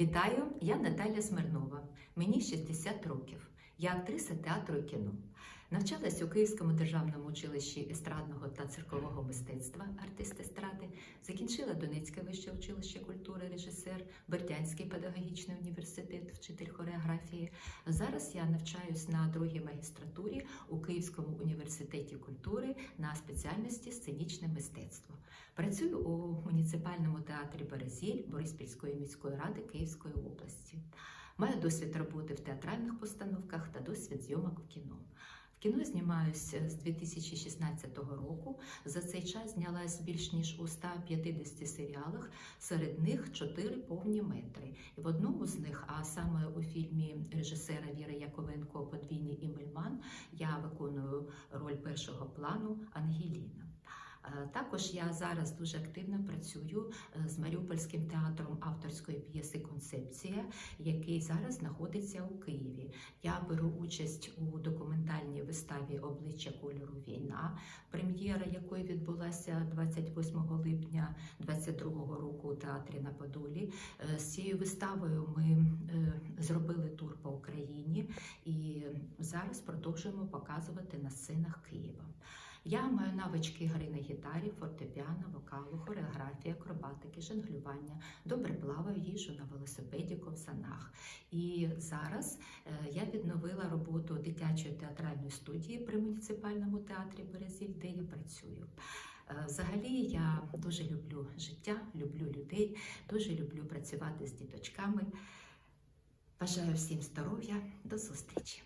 Вітаю, я Наталя Смирнова. Мені 60 років. Я актриса театру і кіно. Навчалась у Київському державному училищі естрадного та циркового мистецтва артист естради, закінчила Донецьке вище училище культури, режисер, Бердянський педагогічний університет, вчитель хореографії. Зараз я навчаюсь на другій магістратурі у Київському університеті культури на спеціальності сценічне мистецтво. Працюю у муніципальному театрі Березіль Бориспільської міської ради Київської області. Маю досвід роботи в театральних постановках та досвід зйомок в кіно. Кіно знімаюся з 2016 року. За цей час знялась більш ніж у 150 серіалах, серед них 4 повні метри. І в одному з них, а саме у фільмі режисера Віри Яковенко Подвійний імельман, я виконую роль першого плану Ангеліна. Е, Також я зараз дуже активно працюю е, з Маріупольським театром авторської п'єси Концепція, який зараз знаходиться у Києві. Я беру участь у документальній виставі Обличчя кольору війна, прем'єра якої відбулася 28 липня 2022 року у театрі на Подолі. Е, З цією виставою ми е, зробили тур по Україні і зараз продовжуємо показувати на сценах Києва. Я маю навички гри на гітарі, фортепіано, вокалу, хореографії, акробатики, жонглювання, добре плаваю, їжу на велосипеді, ковзанах. І зараз е, я відновила роботу дитячої театральної студії при муніципальному театрі Березіль, де я працюю. Е, Взагалі я дуже люблю життя, люблю людей, дуже люблю працювати з діточками. Бажаю всім здоров'я, до зустрічі!